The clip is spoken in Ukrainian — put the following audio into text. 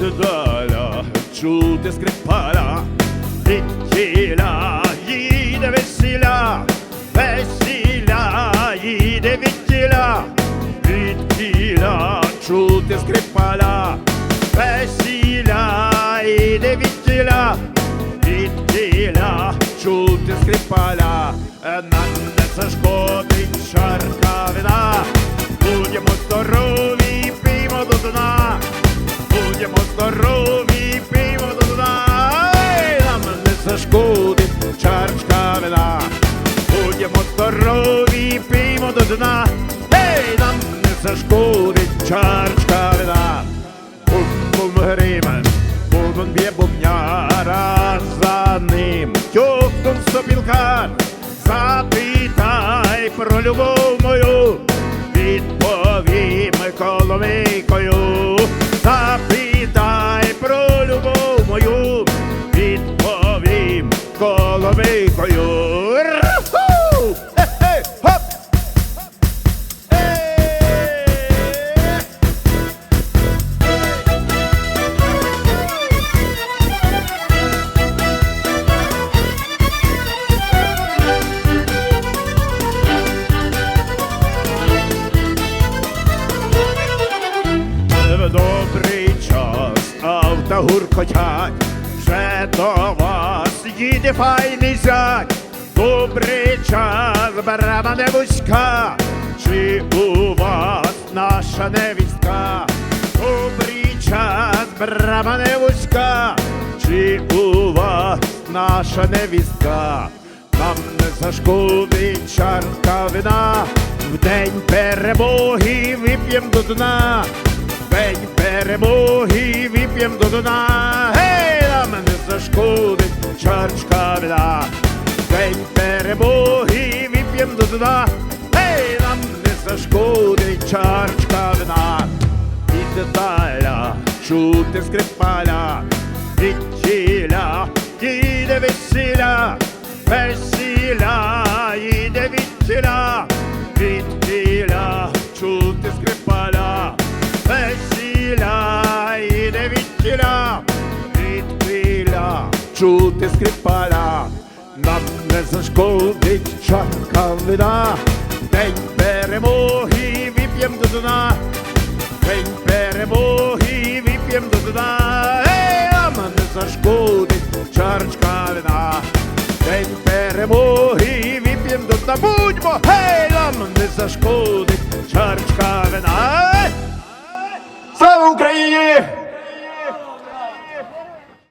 віддаля чути скрипаля, відтіля їде весіля, весіля їде відтіля, відтіля чути скрипаля, весіля їде відтіля, відтіля чути скрипаля, нам не зашкодить зашкодить чарочка вина. Будемо здорові, пиво до дна, Ей, нам не зашкодить чарочка вина. Бум-бум гриме, бубон б'є бубняра за ним. Тюхтун сопілкар, запитай про любов мою, відповім коломийкою. В добрий час авто вже до їде файний зять. Добрий час, брама не вузька, чи у вас наша невістка? Добрий час, брама не вузька, чи у вас наша невістка? Нам не зашкодить чарка вина, в день перемоги вип'єм до дна. День перемоги вип'єм до дна. Гей, нам не зашкодить чарочка вина. День перемоги вип'єм до дна. Гей, нам не зашкодить чарочка вина. Від даля чути скрипаля, від тіля їде весіля, весіля їде від тіля, від чути скрипаля, весіля чути скрипаля, нам не зашкодить чарка вина, день перемоги вип'єм до дна, день перемоги вип'єм до дна, Ей, нам не зашкодить чарочка вина, день перемоги вип'єм до дна, будьмо, гей, нам не зашкодить.